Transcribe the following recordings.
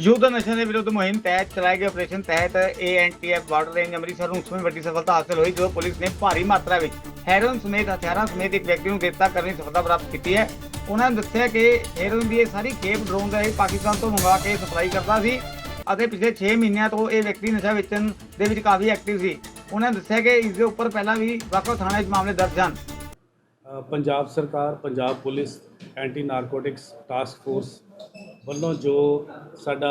ਯੁੱਧ ਨਸ਼ਿਆਂ ਦੇ ਵਿਰੁੱਧ ਮੁਹਿੰਮ ਤਹਿਤ ਚਲਾਏ ਗਏ ਆਪਰੇਸ਼ਨ ਤਹਿਤ ਏਐਨਟੀਐਫ ਬਾਰਡਰ ਰੇਂਜ ਅੰਮ੍ਰਿਤਸਰ ਨੂੰ ਉਸ ਵੱਡੀ ਸਫਲਤਾ ਹਾਸਲ ਹੋਈ ਜਦੋਂ ਪੁਲਿਸ ਨੇ ਭਾਰੀ ਮਾਤਰਾ ਵਿੱਚ ਹੈਰੋਇਨ ਸਮੇਤ ਹਥਿਆਰਾਂ ਸਮੇਤ ਇੱਕ ਵਿਅਕਤੀ ਨੂੰ ਗ੍ਰਿਫਤਾਰ ਕਰਨ ਦੀ ਸਫਲਤਾ ਪ੍ਰਾਪਤ ਕੀਤੀ ਹੈ। ਉਹਨਾਂ ਨੇ ਦੱਸਿਆ ਕਿ ਹੈਰੋਇਨ ਦੀ ਇਹ ਸਾਰੀ ਖੇਪ ਡਰੋਨ ਦੇ ਰਾਹੀਂ ਪਾਕਿਸਤਾਨ ਤੋਂ ਮੰਗਵਾ ਕੇ ਸਪਲਾਈ ਕਰਦਾ ਸੀ ਅਤੇ ਪਿਛਲੇ 6 ਮਹੀਨਿਆਂ ਤੋਂ ਇਹ ਵਿਅਕਤੀ ਨਸ਼ਾ ਵੇਚਣ ਦੇ ਵਿੱਚ ਕਾਫੀ ਐਕਟਿਵ ਸੀ। ਉਹਨਾਂ ਨੇ ਦੱਸਿਆ ਕਿ ਇਸ ਦੇ ਉੱਪਰ ਪਹਿਲਾਂ ਵੀ ਵੱਖ-ਵੱਖ ਥਾਣਿਆਂ ਵਿੱਚ ਮਾਮਲੇ ਦਰਜ ਹਨ। ਪੰਜਾਬ ਸਰਕਾਰ, Punjab police anti narcotics task force ਵੱਲੋਂ ਜੋ ਸਾਡਾ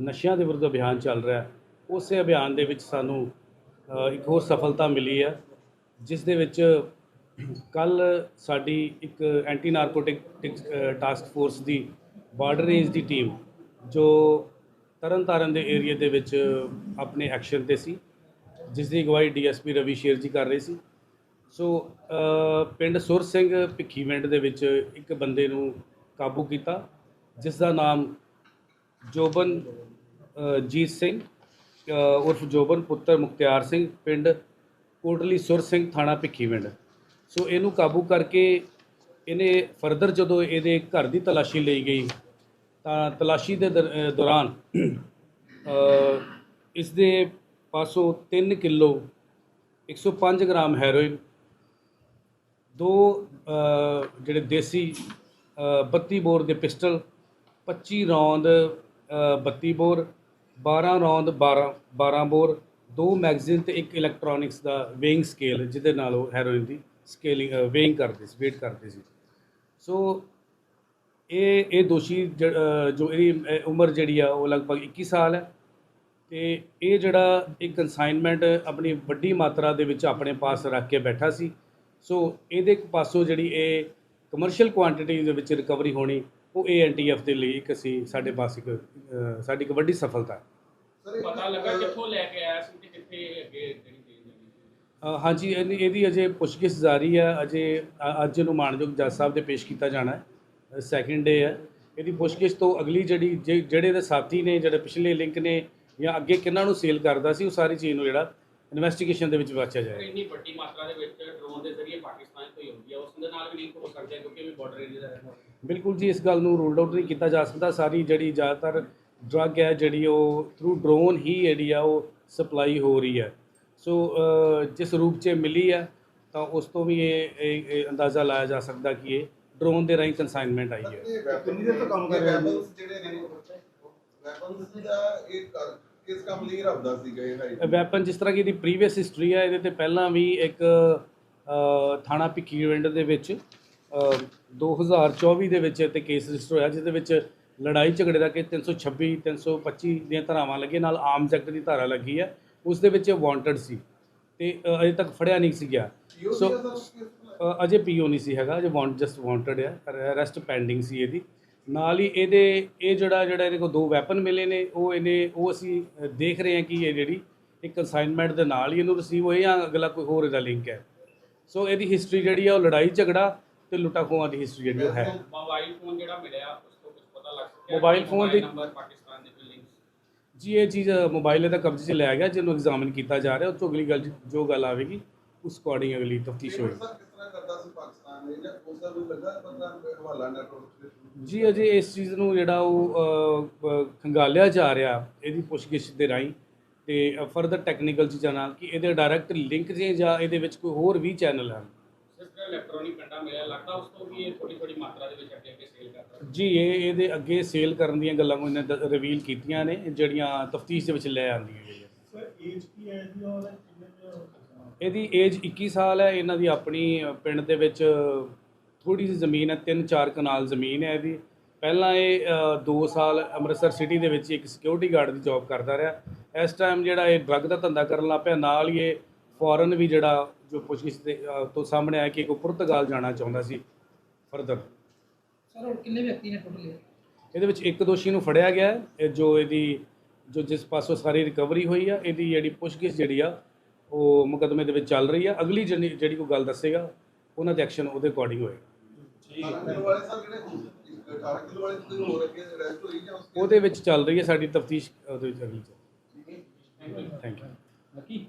ਨਸ਼ਿਆਂ ਦੇ ਵਿਰੁੱਧ ਅਭਿਆਨ ਚੱਲ ਰਿਹਾ ਉਸੇ ਅਭਿਆਨ ਦੇ ਵਿੱਚ ਸਾਨੂੰ ਇੱਕ ਹੋਰ ਸਫਲਤਾ ਮਿਲੀ ਹੈ, ਜਿਸ ਦੇ ਵਿੱਚ ਕੱਲ ਸਾਡੀ ਇੱਕ ਐਂਟੀ ਨਾਰਕੋਟਿਕ ਟਾਸਕ ਫੋਰਸ ਦੀ ਬਾਰਡਰ ਰੇਂਜ ਦੀ ਟੀਮ ਜੋ ਤਰਨਤਾਰਨ ਦੇ ਏਰੀਆ ਦੇ ਵਿੱਚ ਆਪਣੇ ਐਕਸ਼ਨ ਤੇ ਸੀ, ਜਿਸ ਦੀ ਅਗਵਾਈ ਡੀਐਸਪੀ ਰਵੀ ਸ਼ੇਰ ਜੀ ਕਰ ਰਹੇ ਸੀ। ਸੋ ਪਿੰਡ ਸੁਰ ਸਿੰਘ ਭਿੱਖੀਵਿੰਡ ਦੇ ਵਿੱਚ ਇੱਕ ਬੰਦੇ ਨੂੰ ਕਾਬੂ ਕੀਤਾ ਜਿਸ ਦਾ ਨਾਮ ਜੋਬਨ ਜੀਤ ਸਿੰਘ ਉਰਫ ਜੋਬਨ ਪੁੱਤਰ ਮੁਖਤਿਆਰ ਸਿੰਘ ਪਿੰਡ ਕੋਟਲੀ ਸੁਰ ਸਿੰਘ ਥਾਣਾ ਭਿੱਖੀਵਿੰਡ ਸੋ ਇਹਨੂੰ ਕਾਬੂ ਕਰਕੇ ਇਹਨੇ ਫਰਦਰ ਜਦੋਂ ਇਹਦੇ ਘਰ ਦੀ ਤਲਾਸ਼ੀ ਲਈ ਗਈ ਤਾਂ ਤਲਾਸ਼ੀ ਦੇ ਦਰ- ਦੌਰਾਨ ਅ, ਇਸ ਦੇ ਪਾਸੋਂ 3 ਕਿਲੋ 105 ਗ੍ਰਾਮ ਹੈਰੋਇਨ ਦੋ ਜਿਹੜੇ ਦੇਸੀ ਅ, 32 ਬੋਰ ਦੇ ਪਿਸਟਲ 25 ਰੌਂਦ ਅ, 32 ਬੋਰ 12 ਰੌਂਦ 12 12 ਬੋਰ ਦੋ ਮੈਗਜ਼ੀਨ ਤੇ ਇੱਕ ਇਲੈਕਟ੍ਰੋਨਿਕਸ ਦਾ ਵੇਇੰਗ ਸਕੇਲ ਜਿਹਦੇ ਨਾਲ ਉਹ ਹੈਰੋਇਨ ਦੀ ਸਕੇਲਿੰਗ ਵੇਇੰਗ ਕਰਦੇ ਸੀ ਵੇਟ ਕਰਦੇ ਸੀ। ਸੋ ਇਹ ਇਹ ਦੋਸ਼ੀ ਜ- ਜੋ ਇਹਦੀ ਉਮਰ ਜਿਹੜੀ ਆ ਉਹ ਲਗਭਗ 21 ਸਾਲ ਹੈ। ਤੇ ਇਹ ਜਿਹੜਾ ਇੱਕ ਕਨਸਾਈਨਮੈਂਟ ਆਪਣੀ ਵੱਡੀ ਮਾਤਰਾ ਦੇ ਵਿੱਚ ਆਪਣੇ ਪਾਸ ਰੱਖ ਕੇ ਬੈਠਾ ਸੀ। ਸੋ ਇਹਦੇ ਇੱਕ ਪਾਸੋਂ ਜਿਹੜੀ ਇਹ ਕਮਰਸ਼ੀਅਲ ਕੁਆਂਟੀਟੀ ਦੇ ਵਿੱਚ ਰਿਕਵਰੀ ਹੋਣੀ ਉਹ ਏਐਨਟੀਐਫ ਦੇ ਲਈ ਇੱਕ ਅਸੀਂ ਸਾਡੇ ਪਾਸ ਇੱਕ ਅ, ਸਾਡੀ ਇੱਕ ਵੱਡੀ ਸਫਲਤਾ ਹੈ। ਪਤਾ ਲੱਗਾ ਕਿੱਥੋਂ ਲੈ ਕੇ ਆਇਆ ਸੀ ਤੇ ਕਿੱਥੇ ਅੱਗੇ ਜਿਹੜੀ ਚੀਜ਼ ਲੱਗੀ ਅ, ਹਾਂਜੀ ਇਹਦੀ ਇਹਦੀ ਅਜੇ ਪੁੱਛਗਿੱਛ ਜਾਰੀ ਹੈ। ਅਜੇ ਅ- ਅੱਜ ਇਹਨੂੰ ਮਾਨਯੋਗ ਜੱਜ ਸਾਹਿਬ ਦੇ ਪੇਸ਼ ਕੀਤਾ ਜਾਣਾ ਹੈ। ਸੈਕਿੰਡ ਡੇ ਹੈ। ਇਹਦੀ ਪੁੱਛਗਿੱਛ ਤੋਂ ਅਗਲੀ ਜਿਹੜੀ ਜੇ- ਜਿਹੜੇ ਇਹਦੇ ਸਾਥੀ ਨੇ ਜਿਹੜੇ ਪਿਛਲੇ ਲਿੰਕ ਨੇ ਜਾਂ ਅੱਗੇ ਕਿਹਨਾਂ ਨੂੰ ਸੇਲ ਕਰਦਾ ਸੀ ਉਹ ਸਾਰੀ ਚੀਜ਼ ਨੂੰ ਜਿਹੜਾ ਇਨਵੈਸਟੀਗੇਸ਼ਨ ਦੇ ਵਿੱਚ ਵਾਚਿਆ ਜਾਏਗਾ। ਇੰਨੀ ਵੱਡੀ ਮਾਤਰਾ ਦੇ ਵਿੱਚ ਡਰੋਨ ਦੇ ਜ਼ਰੀਏ ਪਾਕਿਸਤਾਨ ਤੋਂ ਹੀ ਹੁੰਦੀ ਹੈ ਉਸ ਦੇ ਨਾਲ ਵੀ ਲਿੰਕ ਹੋ ਸਕਦਾ ਕਿਉਂਕਿ ਵੀ ਬਾਰਡਰ ਏਰੀਆ ਦਾ ਹੈ। ਬਿਲਕੁਲ ਜੀ ਇਸ ਗੱਲ ਨੂੰ ਰੂਲਡ ਆਊਟ ਨਹੀਂ ਕੀਤਾ ਜਾ ਸਕਦਾ। ਸਾਰੀ ਜਿਹੜੀ ਜ਼ਿਆਦਾਤਰ ਡਰੱਗ ਹੈ ਜਿਹੜੀ ਉਹ ਥਰੂ ਡਰੋਨ ਹੀ ਜਿਹੜੀ ਆ ਉਹ ਸਪਲਾਈ ਹੋ ਰਹੀ ਹੈ। ਸੋ ਜਿਸ ਰੂਪ 'ਚ ਮਿਲੀ ਹੈ ਤਾਂ ਉਸ ਤੋਂ ਵੀ ਇਹ ਅੰਦਾਜ਼ਾ ਲਾਇਆ ਜਾ ਸਕਦਾ ਕਿ ਇਹ ਡਰੋਨ ਦੇ ਰਾਹੀਂ ਕਨਸਾਈਨਮੈਂਟ ਆਈ ਹੈ। ਕਿੰਨੀ ਦੇਰ ਤੋਂ ਕੰਮ ਕਰ ਰਹੇ ਹੋ? ਜਿਹੜੇ ਨੇ ਵੈਪਨਸ ਦਾ ਇਹ ਕਰ- ਕਿਸ ਕੰਮ ਲਈ ਰੱਖਦਾ ਸੀਗਾ ਇਹ ਹਾਈ ਵੈਪਨ ਜਿਸ ਤਰ੍ਹਾਂ ਕਿ ਇਹਦੀ ਪ੍ਰੀਵੀਅਸ ਹਿਸਟਰੀ ਹੈ ਇਹਦੇ ਤੇ ਪਹਿਲਾਂ ਵੀ ਇੱਕ ਥਾਣਾ ਭਿੱਖੀਵਿੰਡ ਦੇ ਵਿੱਚ ਅ, 2024 ਦੇ ਵਿੱਚ ਤੇ ਕੇਸ ਰਜਿਸਟਰ ਹੋਇਆ ਜਿਸ ਦੇ ਵਿੱਚ ਲੜਾਈ ਝਗੜੇ ਦਾ ਕਿ 326 325 ਦੀਆਂ ਧਾਰਾਵਾਂ ਲੱਗੀਆਂ ਨਾਲ ਆਰਮਸ ਐਕਟ ਦੀ ਧਾਰਾ ਲੱਗੀ ਹੈ ਉਸ ਦੇ ਵਿੱਚ ਵਾਂਟਡ ਸੀ। ਤੇ ਅਜੇ ਤੱਕ ਫੜਿਆ ਨਹੀਂ ਸੀ ਗਿਆ। ਸੋ ਅਜੇ ਪੀਓ ਨਹੀਂ ਸੀ ਹੈਗਾ ਅਜੇ ਵਾਂਟ ਜਸਟ ਵਾਂਟਡ ਹੈ ਅਰੈਸਟ ਪੈਂਡਿੰਗ ਸੀ ਇਹਦੀ। ਨਾਲ ਹੀ ਇਹਦੇ ਇਹ ਜਿਹੜਾ ਜਿਹੜਾ ਇਹਦੇ ਕੋਲ ਦੋ ਵੈਪਨ ਮਿਲੇ ਨੇ ਉਹ ਇਹਨੇ ਉਹ ਅਸੀਂ ਦੇਖ ਰਹੇ ਹਾਂ ਕਿ ਇਹ ਜਿਹੜੀ ਇੱਕ ਅਸਾਈਨਮੈਂਟ ਦੇ ਨਾਲ ਹੀ ਇਹਨੂੰ ਰਿਸੀਵ ਹੋਏ ਜਾਂ ਅਗਲਾ ਕੋਈ ਹੋਰ ਇਹਦਾ ਲਿੰਕ ਹੈ। ਸੋ ਇਹਦੀ ਹਿਸਟਰੀ ਜਿਹੜੀ ਆ ਉਹ ਲੜਾਈ ਝਗੜਾ ਤੇ ਲੁੱਟਾ ਖੋਹਾਂ ਦੀ ਹਿਸਟਰੀ ਜਿਹੜੀ ਉਹ ਹੈ। ਮੋਬਾਈਲ ਫੋਨ ਜਿਹੜਾ ਮਿਲਿਆ ਉਸ ਤੋਂ ਕੁਝ ਪਤਾ ਲੱਗ ਸਕਿਆ Mobile phone ਦੀ- ਨੰਬਰ ਪਾਕਿਸਤਾਨ ਦੇ ਕੋਈ ਲਿੰਕਸ ਜੀ ਇਹ ਚੀਜ਼ ਮੋਬਾਈਲ ਇਹਦਾ ਕਬਜ਼ੇ 'ਚ ਲਿਆ ਗਿਆ ਜਿਹਨੂੰ ਐਗਜ਼ਾਮਿਨ ਕੀਤਾ ਜਾ ਰਿਹਾ ਉਹ 'ਚੋਂ ਅਗਲੀ ਗੱਲ ਜੋ ਗੱਲ ਆਵੇਗੀ ਉਸ ਅਕੋਰਡਿੰਗ ਅਗਲੀ ਤਫਤੀਸ਼ ਹੋਏਗੀ। ਜਾਂ ਅਜੇ ਇਸ ਚੀਜ਼ ਨੂੰ ਜਿਹੜਾ ਉਹ ਖੰਗਾਲਿਆ ਜਾ ਰਿਹਾ ਇਹਦੀ ਪੁੱਛਗਿੱਛ ਦੇ ਰਾਹੀਂ। ਤੇ ਫਰਦਰ ਟੈਕਨੀਕਲ ਚੀਜ਼ਾਂ ਨਾਲ ਕਿ ਇਹਦੇ ਡਾਇਰੈਕਟ ਲਿੰਕ ਜੇ ਜਾਂ ਇਹਦੇ ਵਿੱਚ ਕੋਈ ਹੋਰ ਵੀ ਚੈਨਲ ਹਨ। ਇਲੈਕਟ੍ਰੋਨਿਕ ਕੰਡਾ ਮਿਲਿਆ ਲੱਗਦਾ ਉਸ ਤੋਂ ਵੀ ਇਹ ਥੋੜੀ ਥੋੜੀ ਮਾਤਰਾ ਦੇ ਵਿੱਚ ਅੱਗੇ ਅੱਗੇ ਸੇਲ ਕਰਦਾ ਜੀ ਇਹ ਇਹਦੇ ਅੱਗੇ ਸੇਲ ਕਰਨ ਦੀਆਂ ਗੱਲਾਂ ਕੋਈ ਇਹਨੇ ਰਿਵੀਲ ਕੀਤੀਆਂ ਨੇ ਜਿਹੜੀਆਂ ਤਫਤੀਸ਼ ਦੇ ਵਿੱਚ ਲੈ ਆਉਂਦੀਆਂ ਗਈਆਂ ਸਰ ਏਜ ਕੀ ਹੈ ਜੀ ਔਰ ਇਹਦੀ ਏਜ 21 ਸਾਲ ਹੈ ਇਹਨਾਂ ਦੀ ਆਪਣੀ ਪਿੰਡ ਦੇ ਵਿੱਚ ਥੋੜੀ ਜਿਹੀ ਜ਼ਮੀਨ ਹੈ 3-4 ਕਨਾਲ ਜ਼ਮੀਨ ਹੈ ਇਹਦੀ। ਪਹਿਲਾਂ ਇਹ 2 ਸਾਲ ਅੰਮ੍ਰਿਤਸਰ ਸਿਟੀ ਦੇ ਵਿੱਚ ਇੱਕ ਸਿਕਿਉਰਿਟੀ ਗਾਰਡ ਦੀ ਜੌਬ ਕਰਦਾ ਰਿਹਾ। ਇਸ ਟਾਈਮ ਜਿਹੜਾ ਇਹ ਡਰੱਗ ਦਾ ਧੰਦਾ ਕਰਨ ਲੱਗ ਪਿਆ ਨਾਲ ਹੀ ਇਹ ਫੋਰਨ ਵੀ ਜਿਹੜਾ ਜੋ ਪੁੱਛਗਿੱਛ ਦੇ ਤੋਂ ਸਾਹਮਣੇ ਆਇਆ ਕਿ ਇੱਕ ਪੁਰਤਗਾਲ ਜਾਣਾ ਚਾਹੁੰਦਾ ਸੀ। ਫਰਦਰ ਸਰ ਹੁਣ ਕਿੰਨੇ ਵਿਅਕਤੀ ਨੇ ਟੋਟਲ ਇਹਦੇ ਵਿੱਚ ਇੱਕ ਦੋਸ਼ੀ ਨੂੰ ਫੜਿਆ ਗਿਆ ਜੋ ਇਹਦੀ ਜੋ ਜਿਸ ਪਾਸੋਂ ਸਾਰੀ ਰਿਕਵਰੀ ਹੋਈ ਆ ਇਹਦੀ ਜਿਹੜੀ ਪੁੱਛਗਿੱਛ ਜਿਹੜੀ ਆ ਉਹ ਮੁਕੱਦਮੇ ਦੇ ਵਿੱਚ ਚੱਲ ਰਹੀ ਆ। ਅਗਲੀ ਜਿਹੜੀ ਜਿਹੜੀ ਕੋਈ ਗੱਲ ਦੱਸੇਗਾ ਉਹਨਾਂ ਦੇ ਐਕਸ਼ਨ ਉਹਦੇ ਅਕੋਰਡਿੰਗ ਹੋਏਗਾ। 18 ਕਿਲੋ ਵਾਲੇ ਸਰ ਜਿਹੜੇ 18 ਕਿਲੋ ਵਾਲੇ ਤੁਸੀਂ ਹੋਰ ਅੱਗੇ ਰੈਸਟ ਹੋਈ ਜਾਂ ਉਸ ਉਹਦੇ ਵਿੱਚ ਚੱਲ ਰਹੀ ਹੈ ਸਾਡੀ ਤਫਤੀਸ਼ ਉਹਦੇ ਵਿੱਚ ਅਗਲੀ ਥੈਂਕ ਯੂ